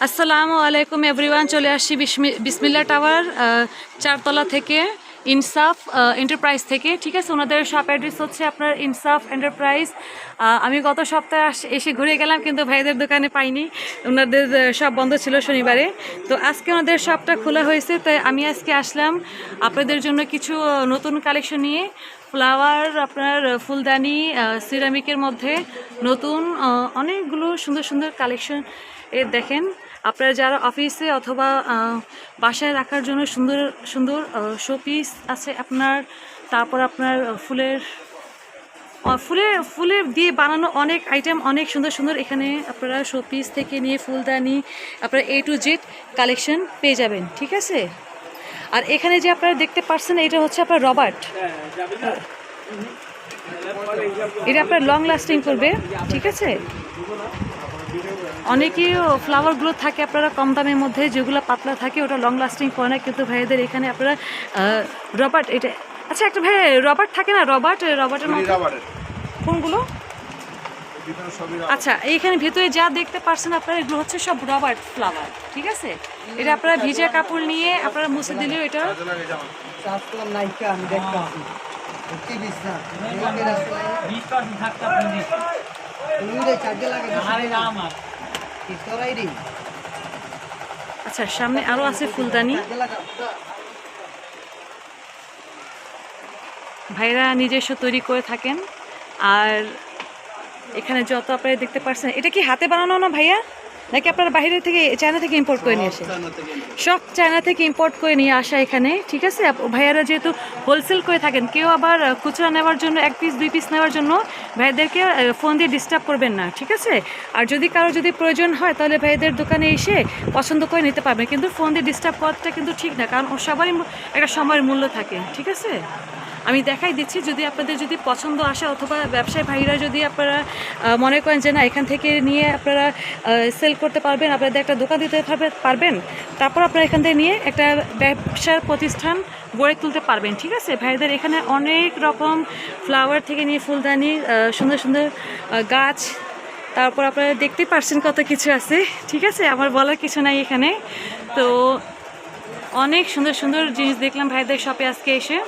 আসসালামু আলাইকুম এভরিওয়ান, চলে আসছি বিসমি- বিসমিল্লা টাওয়ার চারতলা থেকে ইনসাফ এন্টারপ্রাইজ থেকে। ঠিক আছে, ওনাদের শপ অ্যাড্রেস হচ্ছে আপনার ইনসাফ এন্টারপ্রাইজ আমি গত সপ্তাহে এসে ঘুরে গেলাম, কিন্তু ভাইদের দোকানে পাইনি। ওনাদের সব বন্ধ ছিল শনিবারে। তো আজকে ওনাদের শপটা খোলা হয়েছে, তাই আমি আজকে আসলাম আপনাদের জন্য কিছু নতুন কালেকশন নিয়ে। ফ্লাওয়ার আপনার ফুলদানি সিরামিকের মধ্যে নতুন অনেকগুলো সুন্দর সুন্দর কালেকশন এ দেখেন। আপনারা যারা অফিসে অথবা বাসায় রাখার জন্য সুন্দর সুন্দর শোপিস আছে আপনার তারপর আপনার ফুলের আহ, ফুলের ফুলের দিয়ে বানানো অনেক আইটেম অনেক সুন্দর সুন্দর এখানে আপনারা শোপিস থেকে নিয়ে ফুলদানি আপনারা এ টু জেড কালেকশন পেয়ে যাবেন ঠিক আছে? আর এখানে যে আপনারা দেখতে পাচ্ছেন এটা হচ্ছে আপনার রবার্ট। এটা আপনার লং লাস্টিং করবে ঠিক আছে? অনেকেই ফ্লাওয়ারগুলো থাকে আপনারা কম দামের মধ্যে যেগুলো পাতলা থাকে ওটা লং লাস্টিং করে না কিন্তু ভাইদের এখানে আপনারা রবার্ট এটা আচ্ছা একটা ভাই রবার্ট থাকে না? রবার্ট রবার্টের মধ্যে কোনগুলো? আচ্ছা এইখানে ভেতরে যা দেখতে পারছেন আপনারা এগুলো হচ্ছে সব রবার্ট ফ্লাওয়ার ঠিক আছে? এটা আপনারা ভিজা কাপড় নিয়ে আপনারা মুছে দিলেও এটা আরে আচ্ছা সামনে আরও আছে ফুলদানি। ভাইরা নিজস্ব তৈরি করে থাকেন। আর এখানে যত আপনারা দেখতে পাচ্ছেন এটা কি হাতে বানানো না ভাইয়া? নাকি আপনারা বাইরে থেকে চায়না থেকে ইম্পোর্ট করে নিয়ে আসে সব চায়না থেকে ইম্পোর্ট করে নিয়ে আসা এখানে ঠিক আছে? ভাইয়ারা যেহেতু হোলসেল করে থাকেন কেউ আবার খুচরা নেওয়ার জন্য এক পিস দুই পিস নেওয়ার জন্য ভাইদেরকে ফোন দিয়ে ডিস্টার্ব করবেন না ঠিক আছে? আর যদি কারও যদি প্রয়োজন হয় তাহলে ভাইদের দোকানে এসে পছন্দ করে নিতে পারবেন। কিন্তু ফোন দিয়ে ডিস্টার্ব করাটা কিন্তু ঠিক না কারণ সবারই একটা সময়ের মূল্য থাকে ঠিক আছে? আমি দেখাই দিচ্ছি, যদি আপনাদের যদি পছন্দ আসে অথবা ব্যবসায়ী ভাইরা যদি আপনারা মনে করেন যে না, এখান থেকে নিয়ে আপনারা সেল করতে পারবেন, আপনাদের একটা দোকান দিতে পারবে- পারবেন, তারপর আপনারা এখান থেকে নিয়ে একটা ব্যবসার প্রতিষ্ঠান গড়ে তুলতে পারবেন, ঠিক আছে? ভাইদের এখানে অনেক রকম ফ্লাওয়ার থেকে নিয়ে ফুলদানি সুন্দর সুন্দর গাছ, তারপর আপনারা দেখতে পারছেন কত কিছু আছে, ঠিক আছে? আমার বলার কিছু নাই এখানে। তো অনেক সুন্দর সুন্দর জিনিস দেখলাম ভাইদের শপে আজকে এসে।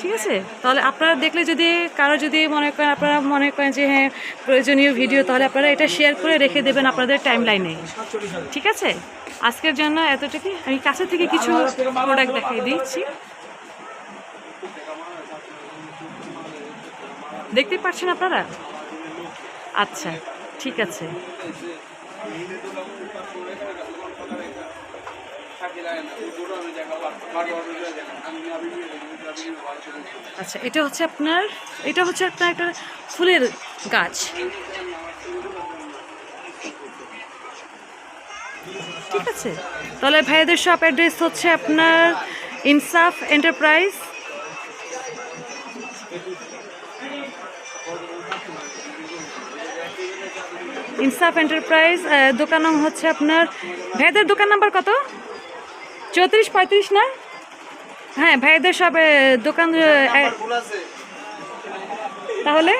ঠিক আছে? তাহলে আপনারা দেখলে যদি, কারও যদি মনে করেন, আপনারা মনে করেন যে হ্যাঁ প্রয়োজনীয় ভিডিও তাহলে আপনারা এটা শেয়ার করে রেখে দেবেন আপনাদের টাইম লাইনে ঠিক আছে? আজকের জন্য এতটুকু আমি কাছে থেকে কিছু প্রোডাক্ট দেখিয়ে দিচ্ছি। দেখতে পাচ্ছেন আপনারা? আচ্ছা ঠিক আছে। আচ্ছা এটা হচ্ছে আপনার, এটা হচ্ছে আপনার একটা ফুলের গাছ। ঠিক আছে। তাহলে ভাইয়াদের শপ অ্যাড্রেস হচ্ছে আপনার ইনসাফ এন্টারপ্রাইজ। ইনসাফ এন্টারপ্রাইজ দোকান হচ্ছে আপনার, ভাইয়াদের দোকান নাম্বার কত? চৌত্রিশ পঁয়ত্রিশ না? হ্যাঁ ভাইদের সব দোকান তাহলে?